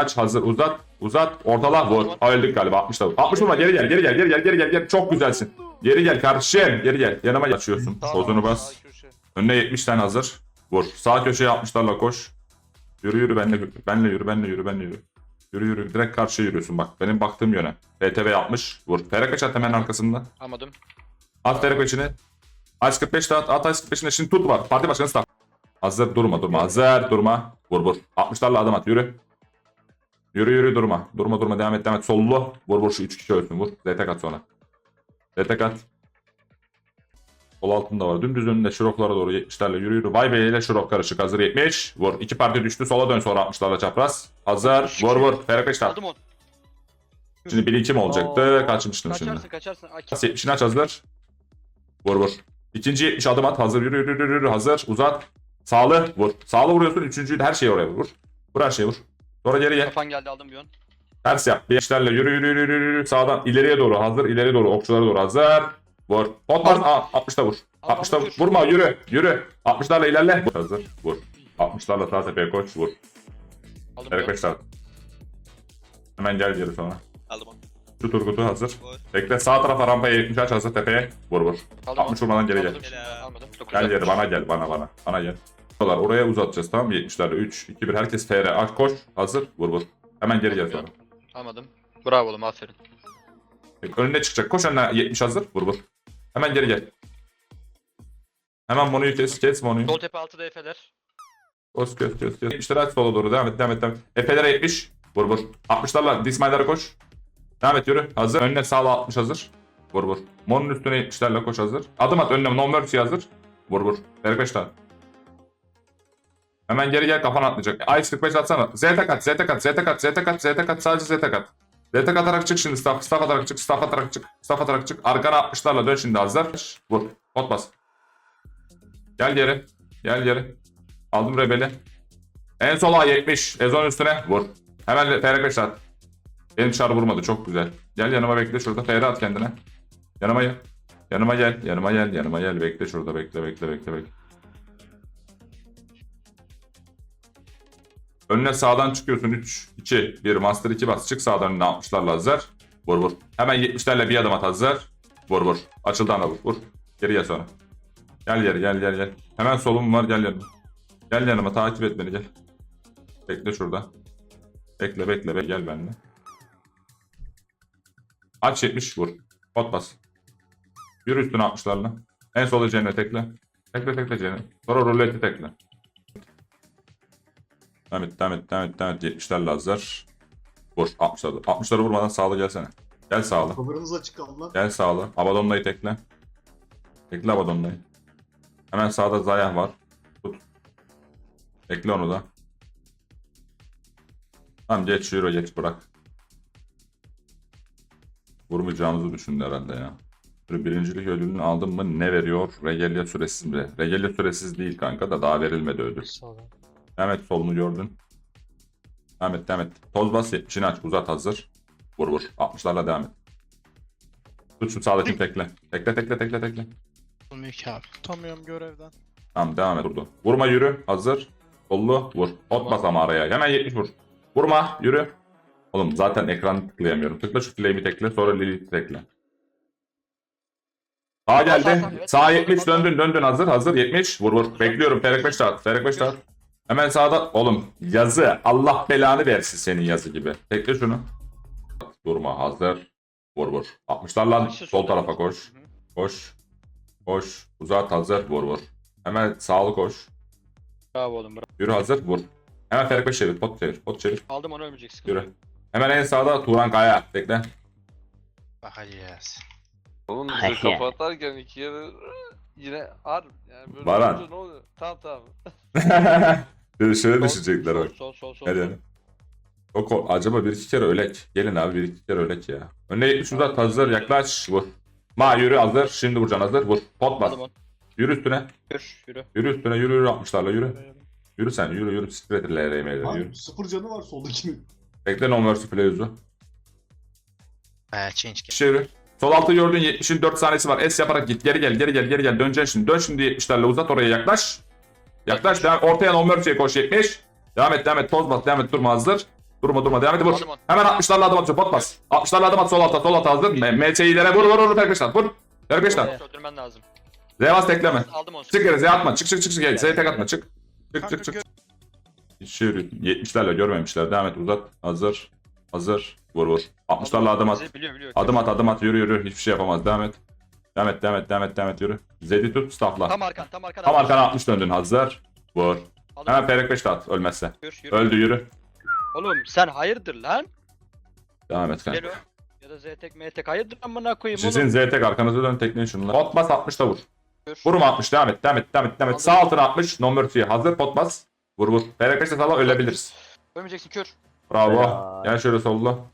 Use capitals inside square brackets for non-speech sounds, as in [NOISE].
Aç hazır uzat. Uzat. Ortala vur. Öldük galiba 60 da vur. 60 vurma geri gel geri gel geri gel geri gel geri. Çok güzelsin. Geri gel kardeşim. Geri gel. Yanıma açıyorsun. Bozunu bas. Önüne 70 tane hazır. Vur. Sağ köşeye 60'larla koş. Yürü yürü benle benle yürü benle yürü benle yürü. Yürü yürü direkt karşıya yürüyorsun bak. Benim baktığım yöne. PTV 60. Vur. Fere kaç at hemen arkasında. Almadım. At Fere kaçını. Aç 45 de at. At Aç 45'ine şimdi tut var. Parti başkanı staff. Hazır durma durma. Hazır durma. Vur vur. 60'larla adım at yürü. Yürü yürü durma. Durma durma devam et devam et. Sollu. Vur vur şu 3 kişi ölsün vur. ZT at sonra. ZT at. Sol altında var. Dümdüz önünde şiroklara doğru 70'lerle yürü yürü. Vay be ile şirok karışık. Hazır 70. Vur. İki parti düştü. Sola dön sonra 60'larla çapraz. Hazır. Vur vur. Aldım onu. Şimdi 1 2 mi olacaktı? Kaçmıştım şimdi. Kaçarsın kaçarsın. Ay, 70'ini aç hazır. Vur vur. İkinci 70 adım at. Hazır yürü yürü yürü, yürü. Hazır. Uzat. Sağlı. Vur. Sağlı vuruyorsun. Üçüncüyü de her şeyi oraya vur. Vur her şeyi vur. Sonra geri gel. Kafan geldi aldım bir on. Ters yap. Beşlerle yürü yürü yürü yürü. yürü. Sağdan ileriye doğru hazır. ileriye doğru okçulara doğru hazır. Vur. Pot var. Aa, 60'ta vur. Al, 60'ta al, vur. vur. Vurma yürü. Yürü. 60'larla ilerle. Vur. Hazır. Vur. 60'larla sağ tepeye koş. Vur. Aldım bir on. Arkadaşlar. Hemen gel geri sonra. Aldım onu. Şu Turgut'u hazır. Vur. Bekle sağ tarafa rampaya 70 aç hazır tepeye. Vur vur. Aldım 60 vurmadan geri gel. Gel geri bana gel bana bana. Bana gel. Buralar oraya uzatacağız tamam mı? 70'lerde 3, 2, 1 herkes FR. Aç koş. Hazır. Vur vur. Hemen geri gel sonra. Almadım. Bravo oğlum aferin. Önüne çıkacak. Koş önüne 70 hazır. Vur vur. Hemen geri gel. Hemen Monu'yu kes. Kes Monu'yu. Sol tepe altı DF'ler. Kes kes kes. kes. 70'lere aç sola doğru. Devam et devam et devam et. Efelere 70. Vur vur. 60'larla Dismaylar'a koş. Devam et yürü. Hazır. Önüne sağla 60 hazır. Vur vur. Mon'un üstüne 70'lerle koş hazır. Adım at önüne. No mercy hazır. Vur vur. 5 tane. Hemen geri gel kafana atlayacak. Ice 45 atsana. Z kat, Z kat, Z kat, Z kat, Z kat, sadece Z kat. Z atarak çık şimdi staff, staff atarak çık, staff atarak çık, staff atarak çık. Arkana 60'larla dön şimdi hazır. Vur. Pot bas. Gel geri. Gel geri. Aldım rebeli. En sola 70. Ezon üstüne. Vur. Hemen FR5 at. Benim çar vurmadı. Çok güzel. Gel yanıma bekle şurada. FR at kendine. Yanıma gel. Yanıma gel. Yanıma gel. Yanıma gel. Bekle şurada. Bekle bekle bekle bekle. Önüne sağdan çıkıyorsun. 3, 2, 1. Master 2 bas. Çık sağdan önüne 60'larla hazır. Vur vur. Hemen 70'lerle bir adım at hazır. Vur vur. Açıldan da vur. Vur. Geri gel sonra. Gel geri gel gel gel. Hemen solum var gel yanıma. Gel yanıma takip et beni gel. Bekle şurada. Bekle bekle bekle gel benimle. Aç 70 vur. Pot bas. Yürü üstüne 60'larla. En sola cennet tekle. Tekle tekle cennet. Sonra ruleti tekle. Devam et devam et devam et devam et. 70'lerle hazır. Vur 60'ları. 60'ları vurmadan sağlı gelsene. Gel sağlı. Kameranız açık kaldı lan. Gel sağlı. Abadonlayı tekle. Tekle Abadonlayı. Hemen sağda Zayah var. Tut. Ekle onu da. Tamam geç yürü geç bırak. Vurmayacağımızı düşündü herhalde ya. Böyle birincilik ödülünü aldın mı ne veriyor? Regalia süresiz mi? Regalia süresiz değil kanka da daha verilmedi ödül. Devam et solunu gördün. Devam et devam et. Toz bas 70'ini aç uzat hazır. Vur vur. 60'larla devam et. Tut şu sağdakini tekle. Tekle tekle tekle tekle. Olmuyor ki abi. Tutamıyorum görevden. Tamam devam et durdu. Vurma yürü. Hazır. Kollu vur. Pot bas ama araya. Hemen 70 vur. Vurma yürü. Oğlum zaten ekranı tıklayamıyorum. Tıkla şu flame'i tekle sonra Lilith'i tekle. Sağ geldi. Sağ 70 döndün döndün hazır hazır 70 vur vur. Bekliyorum. Ferek 5 dağıt. Ferek 5 dağıt. Hemen sağda oğlum yazı Allah belanı versin senin yazı gibi. Tekle şunu. Durma hazır. Vur vur. 60'larla Başı sol tarafa koş. Koş. Koş. Uzat hazır. Vur vur. Hemen sağlı koş. Bravo oğlum bravo. Yürü hazır. Vur. Hemen Ferek 5 çevir. Pot çevir. Pot çevir. Aldım onu ölmeyecek sıkıntı. Yürü. Hemen en sağda Turan Kaya. Bekle. Bakacağız. Oğlum Ay bize kafa atarken iki yere yine ar yani böyle Baran. olunca ne oluyor? Tamam tamam. [LAUGHS] Şöyle şöyle Sol, düşecekler sol, bak. Sol sol sol. Hadi hadi. O ko- acaba bir iki kere ölek. Gelin abi bir iki kere ölek ya. Önüne 70 uzat hazır yaklaş vur. Ma yürü hazır. Şimdi vuracaksın hazır. Vur. Pot bas. Aldım onu. Yürü üstüne. Yürü yürü. Yürü üstüne yürü yürü 60'larla yürü. Yürü sen yürü yürü. Spreader LRM'de yürü. Abi sıfır canı var soldakinin. Bekle no mercy play yüzü. Ee, change şey yürü. Sol altı gördün 70'in 4 saniyesi var. S yaparak git. Geri gel geri gel geri gel. Döneceksin şimdi. Dön şimdi 70'lerle uzat oraya yaklaş. Yaklaş. Devam. Ortaya no mercy'ye koş 70. Devam et devam et. Toz bas. Devam et. Durma hazır. Durma durma devam et vur. Hemen 60'larla adım atıyor pot bas. 60'larla adım at sol alta sol alta hazır. M- MC'lilere vur vur vur Perkışlar vur. Perkışlar. Evet, Öldürmen lazım. Zevas tekleme. Aldım onu. Çık yere Z atma çık çık çık çık. Z tek atma çık. Çık çık çık. Hiç yürü. 70'lerle görmemişler. Devam et uzat. Hazır. Hazır. Vur vur. 60'larla adım at. Biliyor biliyor. Adım at adım at yürü yürü. Hiçbir şey yapamaz. Devam et. Devam et devam et devam et devam et yürü. Z'di tut staffla. Tam arkan tam arkan. Tam arkana 60 döndün hazır. Vur. Hemen Ferek 5 at ölmezse. Yürü, yürü. Öldü yürü. Oğlum sen hayırdır lan? Devam et kanka. Gel o. Ya da Z tek M tek hayırdır amına koyayım Sizin oğlum. Z tek arkanıza dön tekneyi şunla. Pot bas 60 da vur. Yürü. Vurma 60 devam et devam et devam et devam et. Sağ altına 60 no mercy hazır pot bas. Vur vur. Ferek 5'te sağla ölebiliriz. Ölmeyeceksin kür. Bravo. Helal. Gel şöyle solla.